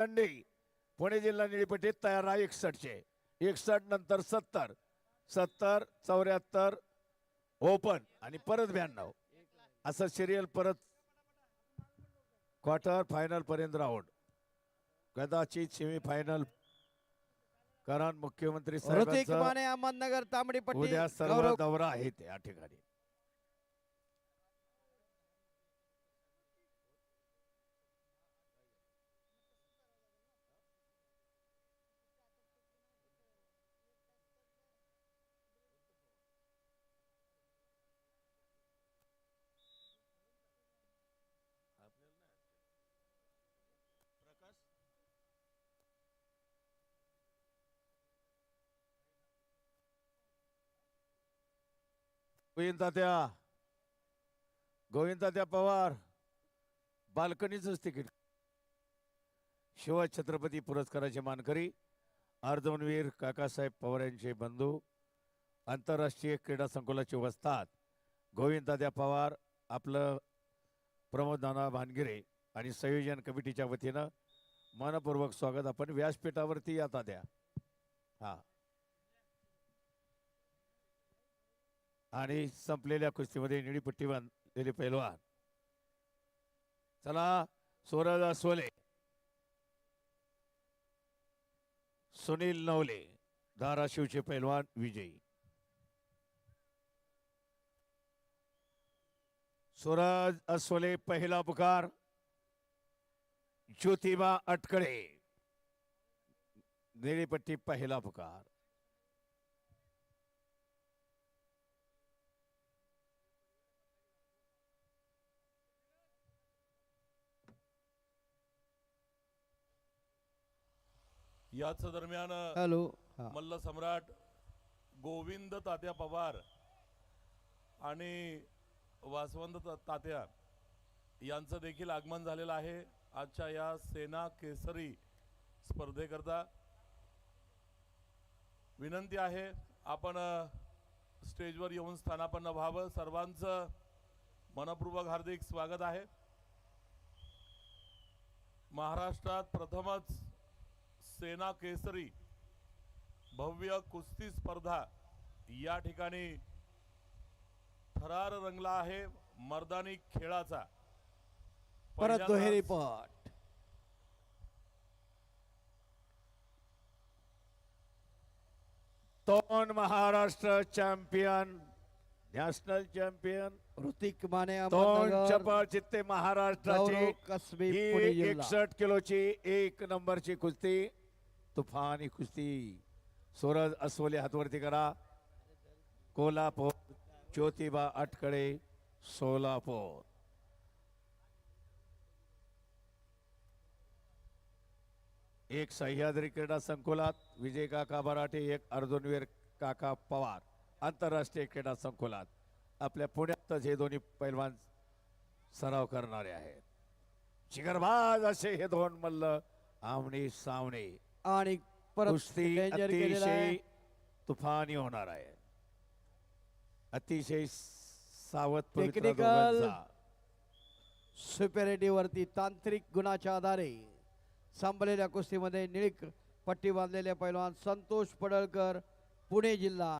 दंडी पुणे जिल्हा निळीपट्टीत तयार आहे एकसष्टचे. एकसष्ट नंतर सत्तर. सत्तर चौऱ्याहत्तर ओपन. आणि परत ब्याण्णव. असं सिरियल परत क्वार्टर फायनल पर्यंत राऊंड कदाचित सेमी फायनल कारण मुख्यमंत्री अहमदनगर तांबडी पट्टी उद्या सर्व दौरा आहे त्या ठिकाणी. गोविंदात्या गोविंदात्या पवार. बाल्कनीच तिकीट. शिवाजी छत्रपती पुरस्काराचे मानकरी अर्धवनवीर काकासाहेब पवार यांचे बंधू आंतरराष्ट्रीय क्रीडा संकुलाचे वस्तात गोविंदाद्या पवार आपलं प्रमोद नाना भानगिरे आणि संयोजन कमिटीच्या वतीनं मनपूर्वक स्वागत. आपण व्यासपीठावरती आता द्या हा. आणि संपलेल्या कुस्तीमध्ये निळी पट्टी बांधलेले पैलवान. चला सूरज सोले. सुनील नवले धाराशिवचे पैलवान विजयी. सूरज अस्वले पहिला पुकार. ज्योतिबा अटकळे निळीपट्टी पहिला पुकार. याच दरम्यान हॅलो. मल्ल सम्राट गोविंद तात्या पवार आणि वासवंत तात्या यांचं देखील आगमन झालेलं आहे. आजच्या या सेना केसरी स्पर्धेकरता विनंती आहे आपण स्टेजवर येऊन स्थानापन्न व्हावं. सर्वांचं मनपूर्वक हार्दिक स्वागत आहे. महाराष्ट्रात प्रथमच सेना केसरी भव्य कुस्ती स्पर्धा या ठिकाणी थरार रंगला आहे मर्दानी खेळाचा. परत दुहेरी पट. दोन Maharashtra champion national champion. Hrithik Mane दोन चपळ चित्ते महाराष्ट्राची. एकसष्ट किलोची एक नंबरची कुस्ती. तुफानी कुस्ती. सूरज अस्वले हातवरती करा. कोल्हापूर ज्योतिबा अटकडे सोलापूर. एक सह्याद्री क्रीडा संकुलात विजय काका बराटे एक अर्जुनवीर काका पवार. आंतरराष्ट्रीय क्रीडा संकुलात. आपल्या पुण्यातच हे दोन्ही पैलवान सराव करणारे आहेत. शिखरबाज असे हे दोन मल्ल आमने सावने आणि परत कुस्ती डेंजर केलेला आहे अतिशय तुफानी होणार आहे अतिशय सावध पवित्र Technical. दोघांचा. सुपेरिटी वरती तांत्रिक गुणाच्या आधारे संपलेल्या कुस्तीमध्ये निळीक पट्टी बांधलेले पैलवान संतोष पडळकर पुणे जिल्हा